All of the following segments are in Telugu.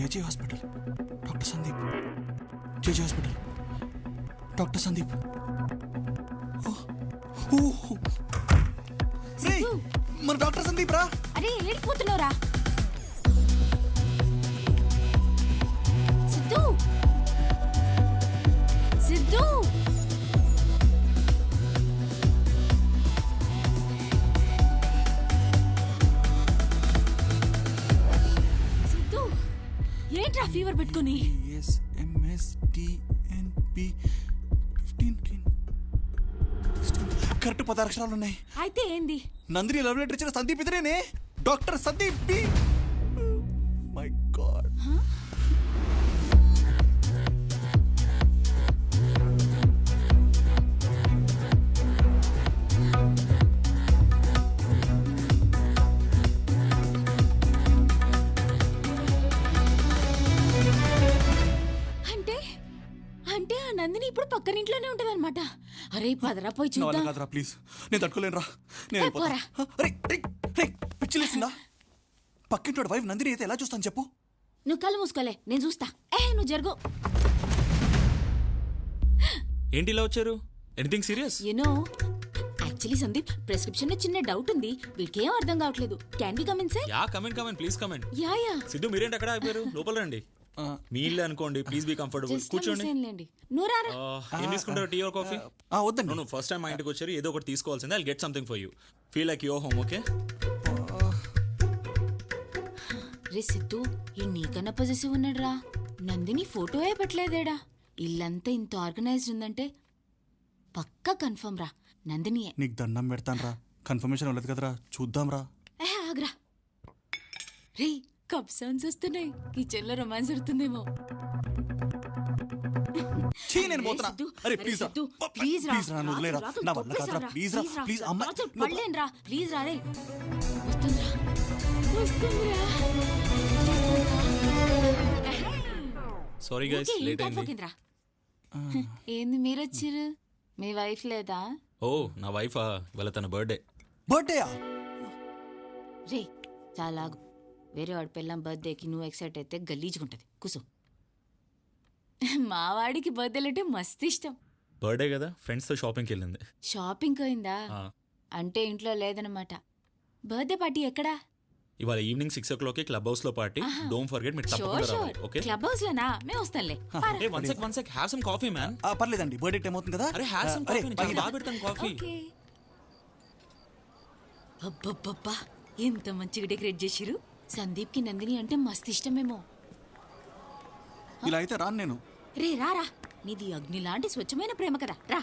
JJ hospital. Doctor Sandeep. JJ hospital. Doctor Sandeep. మన డాక్టర్ సందీప్ రా. అరే ఏడిపోతున్నావురా సిద్ధు! సిద్ధు! ఏంట్రా ఫీవర్ పెట్టుకొని? కరెక్ట్ పది అక్షరాలు ఉన్నాయి. అయితే ఏంది? నందిని లవ్ లెటర్ ఇచ్చిన సందీప్ ఇతనేనే? Doctor Sandeep B. అరే పదరా పోయి నా వల్ల చూద్దాం. కాదురా ప్లీజ్. నేను తట్టుకోలేనురా. నేను వెళ్ళిపోతా. రేయ్, రేయ్, రేయ్, పిచ్చిలేసిందా పక్కింటోడు వైఫ్ నందిని అయితే ఎలా చూస్తాను చెప్పు. నువ్వు కళ్ళు మూసుకోలే నేను చూస్తా. ఏ నువ్వు జరుగు. ఏంటి ఇలా వచ్చారు? Anything serious you know actually Sandeep ప్రిస్క్రిప్షన్లో చిన్న డౌట్ ఉంది. వీడికి ఏం అర్థం కావట్లేదు. Can be come in sir yeah come in come in please come in yeah yeah Siddhu మీరేంటి అక్కడ అయిపోయారు లోపల రండి. మీ ఇల్లు అనుకోండి ప్లీజ్ బీ కంఫర్టబుల్ కూర్చోండి. లేండి. నువ్వు రారా? ఆ, ఏం తీసుకుంటారు టీ ఆర్ కాఫీ? ఆ, వద్దండి. నో ఫస్ట్ టైం మా ఇంటికి వచ్చారు ఏదో ఒకటి తీసుకోవాల్సిందే I get something for you feel like your home okay రే సిద్ధు ఈ నీకన్నా పొజిసివ్ ఉన్నాడురా. నందిని ఫోటోయే పెట్టలేదేడా? ఇల్లంతా ఇంత ఆర్గనైజ్డ్ ఉందంటే పక్కా కన్ఫర్మ్ రా. నందినియే నీకు దండం పెడతాను రా కన్ఫర్మేషన్ అవ్వలేదు కదరా. చూద్దాం రా ఏ ఆగ్రా. రే కప్ సౌండ్స్ వస్తున్నాయి కిచెన్లో రొమాన్స్ జరుగుతుందేమో నేను పోతున్నా. అరే ప్లీజ్ రా. సిద్ధు, ప్లీజ్ రా. ప్లీజ్ రా నువ్వు వదిలేరా. రాకు, నా వల్ల కాదురా. తొక్కేశావురా. ప్లీజ్ రా ప్లీజ్ అమ్మ రాకు, పడలేనురా ప్లీజ్ రా రే. వస్తుందిరా. వస్తుందిరా. సారీ గైస్ ఊరికే ఏం లేట్ అయింది. కాకపోకిందిరా. ఏంది మీరు వచ్చిర్రు మీ వైఫ్ లేదా? ఓ నా వైఫా? ఇవాళ తన బర్త్డే. బర్త్డేయా? రే చాలా. వేరే వాడి పెళ్ళం బర్త్డేకి నువ్వు ఎక్సైట్ అయితే గలీజ్గుంటది. కూసు. మా వాడికి బర్త్డేలు అంటే మస్తు ఇష్టం. బర్త్డే కదా ఫ్రెండ్స్తో షాపింగ్కి వెళ్ళింది. షాపింగ్ పోయిందా? ఆ, అంటే ఇంట్లో లేదనమాట బర్త్డే పార్టీ ఎక్కడా? ఇవాళ evening six o'clock club హౌస్లో పార్టీ డోంట్ ఫర్గెట్ మీరు తప్పకుండా రావాలి ఓకే క్లబ్ హౌస్ లోనా? మేము వస్తాంలే. ఏ one sec one sec have some coffee man ఆ, పర్లేదండి. బర్త్డే టైం అవుతుంది కదా. అరే హ్యావ్ సమ్ కాఫీ పైన. బాగా పెడతాను కాఫీ ఓకే అబ్బబ్బబ్బా ఎంత మంచిగా డెకరేట్ చేసిరు సందీప్కి నందిని అంటే మస్తు ఇష్టమేమో. ఇలా అయితే రాను నేను. రే రారా నీది అగ్ని లాంటి స్వచ్ఛమైన ప్రేమ కదా. రా.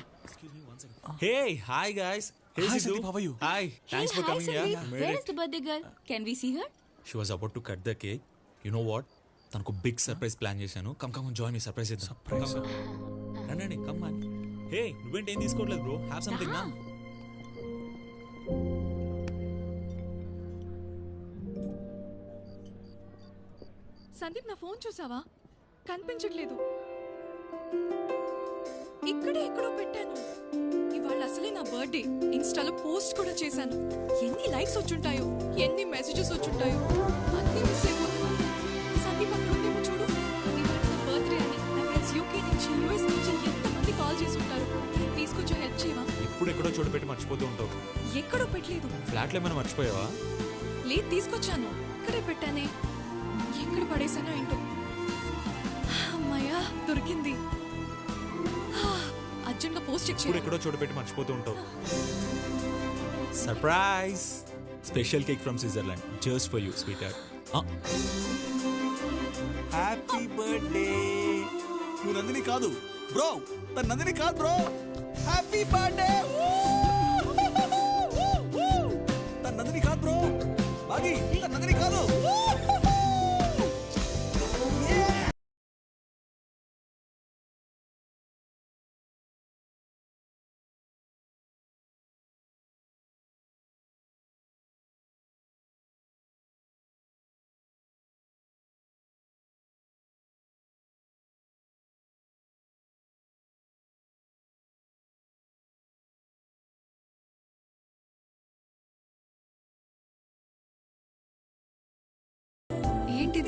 Hey hi guys hey Hi, Siddhu Sandeep, how are you? Hi thanks for coming yeah Where is the birthday girl? Can we see her? She was about to cut the cake you know what తనకు బిగ్ సర్ప్రైజ్ ప్లాన్ చేశాను. Come come join me surprise ఇద్దాం సర్ప్రైజ్ రండి కమ్ మ్యాన్ హే నువ్వేంటి? ఏం తీసుకోవట్లేదు బ్రో హ్యావ్ సంథింగ్ నా సందీప్ నా ఫోన్ చూసావా? కనిపించట్లేదు. ఇక్కడే ఎక్కడో పెట్టాను. ఇవాళ అసలే నా బర్త్డే. ఇన్స్టాలో పోస్ట్ కూడా చేశాను. ఎన్ని లైక్స్ వచ్చుంటాయో ఎన్ని మెసేజెస్ వచ్చుంటాయో అన్ని మిస్ అయిపోతున్నాను సందీప్ అక్కడ ఉందేమో చూడు. ఇవాళ నా బర్త్డే అని నా ఫ్రెండ్స్ యూకే నుంచి యూఎస్ నుంచి ఎంతమంది కాల్ చేసి ఉంటారు ప్లీజ్ కొంచెం హెల్ప్ చేయవా? ఇప్పుడు ఎక్కడో చోటు పెట్టి మర్చిపోతూ ఉంటావు. ఎక్కడో పెట్టలేదు. ఫ్లాట్లో ఏమైనా మర్చిపోయావా? లేదు తీసుకొచ్చాను. ఇక్కడే పెట్టానే. పడేసానో ఏంటో. అమ్మయ్యా దొరికింది. అర్జెంట్గా పోస్ట్ చెక్ ఇప్పుడు చేయాలి ఎక్కడో చోటు పెట్టి మర్చిపోతూ ఉంటావు. Surprise special cake from Switzerland just for you sweet happy birthday నువ్వు నందిని కాదు బ్రో. తన నందిని కాదు బ్రో. హ్యాపీ బర్త్డే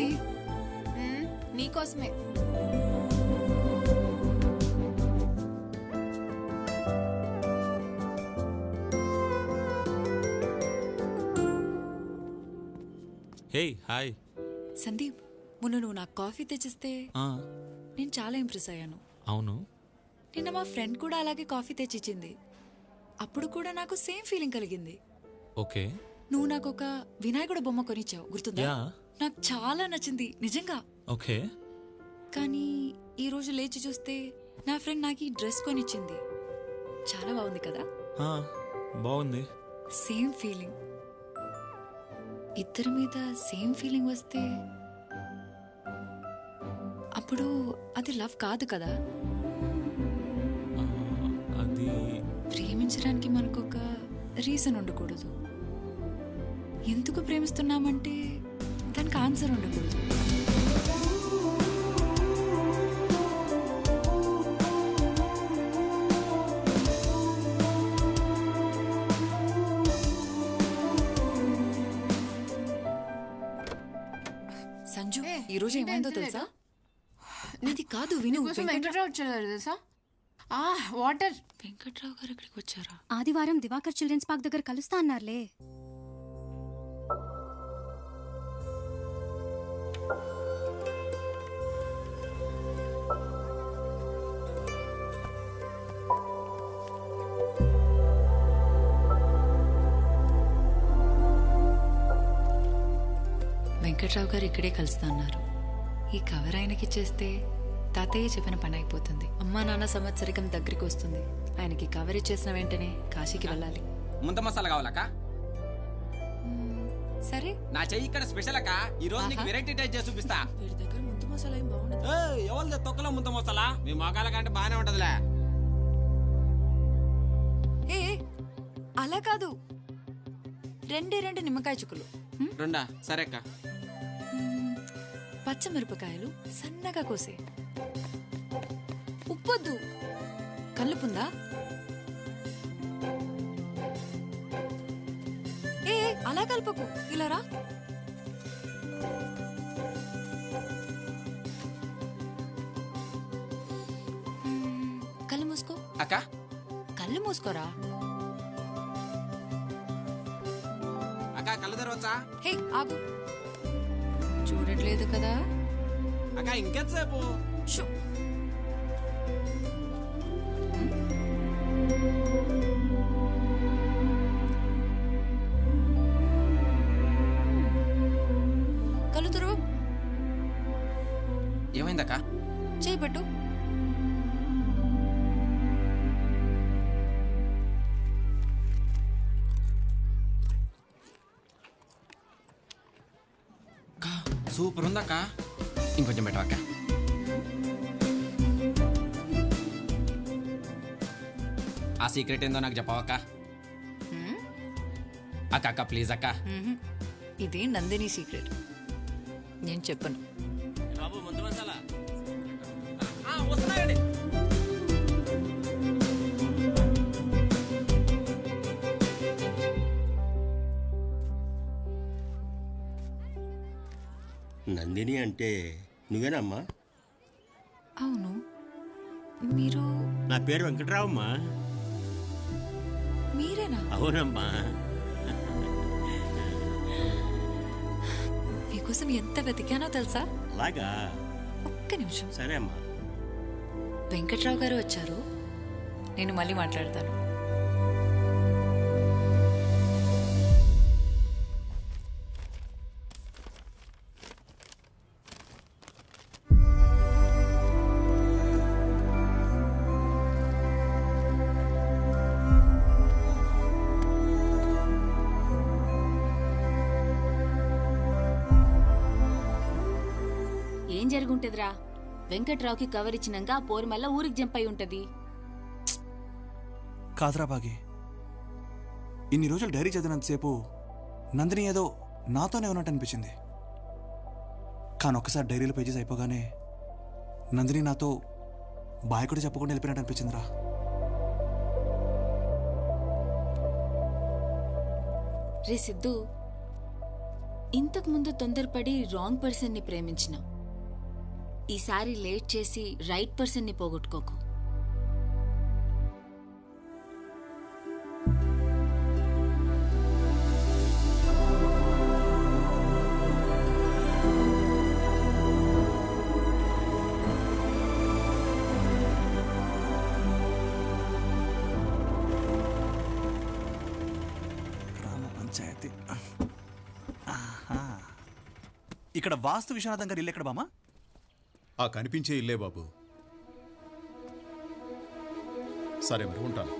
ఏంటిది నీకోసమే. Hey hi. సందీప్ మొన్న నువ్వు నాకు కాఫీ తెచ్చిస్తే నేను చాలా ఇంప్రెస్ అయ్యాను. అవును. నిన్న మా ఫ్రెండ్ కూడా అలాగే కాఫీ తెచ్చిచ్చింది. అప్పుడు కూడా నాకు సేమ్ ఫీలింగ్ కలిగింది. ఓకే. నువ్వు నాకు ఒక వినాయకుడు బొమ్మ కొనిచ్చావు గుర్తుందా? యా. నాకు చాలా నచ్చింది నిజంగా. ఓకే. కానీ ఈ రోజు లేచి చూస్తే నా ఫ్రెండ్ నాకు ఈ డ్రెస్ కొనిచ్చింది. చాలా బాగుంది కదా? బాగుంది. Same feeling. ఇద్దరి మీద సేమ్ ఫీలింగ్ వస్తే అప్పుడు అది లవ్ కాదు కదా? ఆ, అది ప్రేమించడానికి మనకు ఒక రీజన్ ఉండకూడదు. ఎందుకు ప్రేమిస్తున్నామంటే దానికి ఆన్సర్ ఉండకూడదు. సంజు ఈ రోజు ఏమైందో తెలుసా? నీది కాదు విను. కోసం వెంకట- వెంకట్రావు వచ్చాడు తెలుసా? ఆ వాటర్. వెంకట్రావు గారు ఇక్కడికి వచ్చారా? ఆదివారం దివాకర్ చిల్డ్రన్స్ పార్క్ దగ్గర కలుస్తా అన్నారులే. వెంకట్రావు గారు ఇక్కడే కలుస్తా అన్నారు ఈ కవర్ ఆయనకి ఇచ్చేస్తే తాతయ్య చెప్పిన పని అయిపోతుంది. అమ్మా నాన్న సంవత్సరికం దగ్గరికి వస్తుంది. ఆయనకి కవర్ ఇచ్చేసిన వెంటనే కాశీకి వెళ్ళాలి. ముంత మసాలా కావాలక్క? సరే. నా చెయ్యి ఇక్కడ స్పెషల్ అక్క. ఈ రోజు నీకు. వెరైటీ టైప్ చేసి చూపిస్తా. వీడి దగ్గర ముందు మసాలా ఏం బాగుండదు. ఎవరిది? తొక్కలో ముంత మసాలా? మీ మొగాల కంటే బాగానే ఉంటదిలే. ఏ అలా కాదు. రెండే రెండు నిమ్మకాయ చుక్కలు? రెండా? సరే అక్క. పచ్చమిరపకాయలు సన్నగా కోసే. ఉప్పొద్దు. కల్లుపుందా? ఏ అలా కలపకు. ఇలా రా. కళ్ళు మూసుకో. అక్క. కళ్ళు మూసుకోరా? అక్క కళ్ళు తెరవచ్చా? హే ఆగు. చూడట్లేదు కదా. అక్క ఇంకెంతసేపు? షో. కళ్ళు తెరువు ఏమైందక్క? చేయి పెట్టు. సూపర్ ఉందక్క ఇంకొంచెం బెటర్ అక్క ఆ సీక్రెట్ ఏందో నాకు చెప్పవక్క అక్క అక్క ప్లీజ్ అక్క. ఇది నందిని సీక్రెట్ నేను చెప్పను నందిని అంటే నువ్వేనమ్మా? అవును. మీరు నా పేరు వెంకట్రావమ్మా. మీరేనా? అవునమ్మా. మీకోసం ఎంత వెతికానో తెలుసా? అలాగా? ఒక్క నిమిషం. సరే అమ్మా. వెంకట్రావు గారు వచ్చారు. నేను మళ్ళీ మాట్లాడతాను. జరుగుంటదిరా. వెంకట్రావుకి కవర్ ఇచ్చినాక ఆ పోరు మళ్ళా ఊరికి జంప్ ఉంటది. కాదురా బాగి. ఇన్ని రోజులు డైరీ చదివినంతసేపు నందిని ఏదో నాతోనే ఉన్నట్టు అనిపించింది. కానీ ఒక్కసారి డైరీలో పేజెస్ అయిపోగానే నందిని నాతో బాయ్ కూడా చెప్పకుండా వెళ్ళిపోయినట్టు అనిపించిందిరా. రే సిద్ధు ఇంతకు ముందు తొందరపడి రాంగ్ పర్సన్ని ప్రేమించిన. ఈసారి లేట్ చేసి రైట్ పర్సన్ని పోగొట్టుకోకు. ఇక్కడ వాస్తు విశ్వనాథం గారి ఇల్లు ఎక్కడ బామా ఆ కనిపించే ఇల్లే బాబు. సరే మరి ఉంటాను.